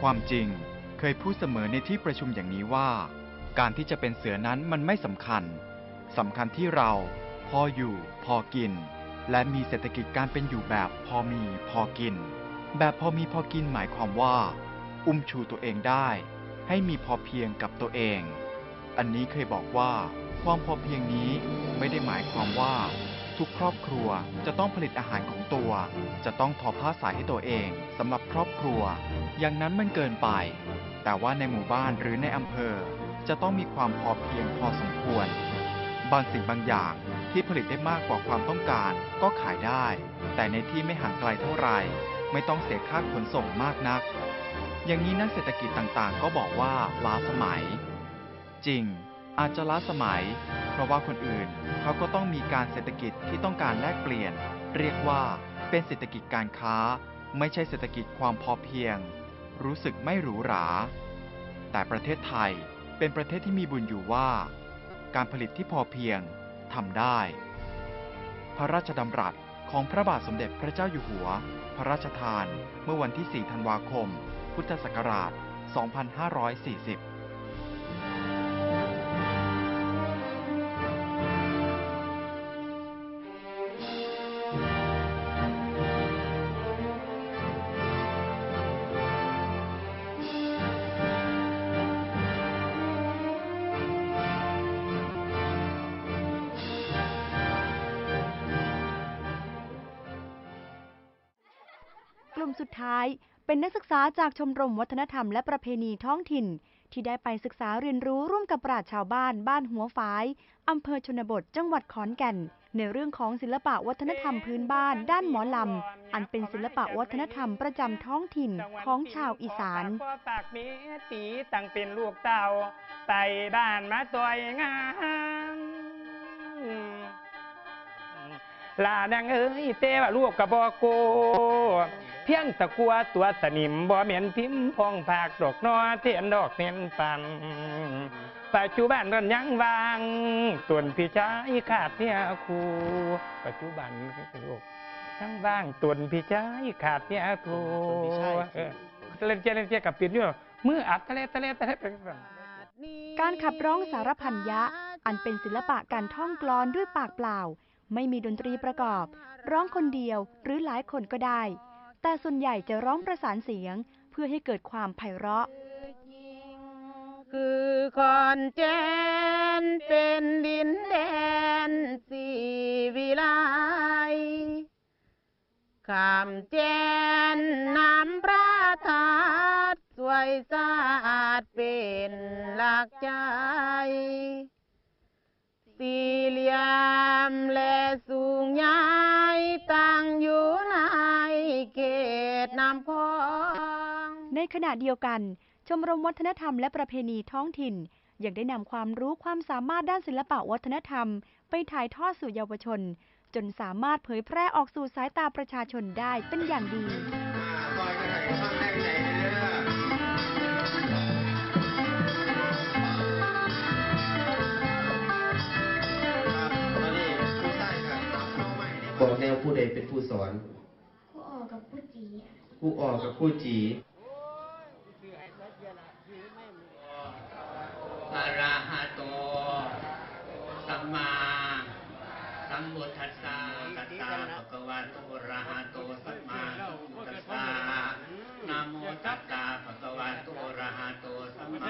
ความจริงเคยพูดเสมอในที่ประชุมอย่างนี้ว่า การที่จะเป็นเสือนั้นมันไม่สำคัญสำคัญที่เราพออยู่พอกิน และมีเศรษฐกิจการเป็นอยู่แบบพอมีพอกิน แบบพอมีพอกินหมายความว่า อุ้มชูตัวเองได้ ให้มีพอเพียงกับตัวเอง อันนี้เคยบอกว่า ความพอเพียงนี้ไม่ได้หมายความว่า ทุกครอบครัวจะต้องผลิตอาหารของตัว จะต้องทอผ้าสายให้ตัวเองสำหรับครอบครัว อย่างนั้นมันเกินไป แต่ว่าในหมู่บ้านหรือในอำเภอ จะต้องมีความพอเพียงพอสมควร บางสิ่งบางอย่างที่ผลิตได้มากกว่าความต้องการก็ขายได้ แต่ในที่ไม่ห่างไกลเท่าไหร่ไม่ต้องเสียค่าขนส่งมากนัก อย่างนี้นักเศรษฐกิจต่างๆ ก็บอกว่าล้าสมัย จริง อาจจะล้าสมัย เพราะว่าคนอื่นเขาก็ต้องมีการเศรษฐกิจที่ต้องการแลกเปลี่ยน เรียกว่าเป็นเศรษฐกิจการค้า ไม่ใช่เศรษฐกิจความพอเพียง รู้สึกไม่หรูหรา แต่ประเทศไทยเป็นประเทศที่มีบุญอยู่ว่า การผลิตที่พอเพียงทำได้ พระราชดำรัสของพระบาทสมเด็จพระเจ้าอยู่หัว พระราชทาน เมื่อวันที่ 4 ธันวาคม พุทธศักราช 2540 ลุ่มสุดท้าย เป็นนักศึกษาจากชมรมวัฒนธรรมและประเพณีท้องถิ่น ที่ได้ไปศึกษาเรียนรู้ร่วมกับปราชญ์ชาวบ้านบ้านหัวฝายอำเภอชนบทจังหวัดขอนแก่น ในเรื่องของศิลปะวัฒนธรรมพื้นบ้าน ด้านหมอลำ อันเป็นศิลปะวัฒนธรรมประจำท้องถิ่นของชาวอีสานปากมีตีตั้งเป็นลูกเต่าไต่บ้านมาตอยงาม ลานางเอ้ยเต้ว่าลูกกระบอกโก เพียงตะกัวตัวสนิมบ่เหม็นพิมพ์พองภาคดอกนอเทียนดอกเน้นปันปัจจุบันกันยังวางตวนพี่ชายขาดเนี่ยครูปัจจุบันลูกยังว่างตวนพี่ชายขาดเนี่ยครูตวนพี่ชายเออเล่นเจเล่นเจกับปิดอยู่มืออัดทะเลทะเลทะเลไปแบบการขับร้องสารพันยะ อันเป็นศิลปะการท่องกลอนด้วยปากเปล่า ไม่มีดนตรีประกอบ ร้องคนเดียวหรือหลายคนก็ได้ แต่ส่วนใหญ่จะร้องประสานเสียงเพื่อให้เกิดความไพเราะ คือคอนแจนเป็นดินแดนสีวิไลคำแจนน้ำพระธาตุสวยสะอาดเป็นหลักใจ สี่เหลี่ยมและสูงใหญ่ตั้งอยู่ในเขตน้ำพอง ในขณะเดียวกัน ชมรมวัฒนธรรมและประเพณีท้องถิ่น ยังได้นำความรู้ความสามารถด้านศิลปะวัฒนธรรม ไปถ่ายทอดสู่เยาวชน จนสามารถเผยแพร่ออกสู่สายตาประชาชนได้เป็นอย่างดี ผู้ใดเป็นผู้สอนครูออกกับผู้จีอะผู้ออกกับผู้จีอะระหะโต สัมมาสัมพุทธัสสะตัสสะภะคะวะโตอะระหะโต สัมมาสัมพุทธัสสะนะโมตัสสะภะคะวะโตอะระหะโต สัมมา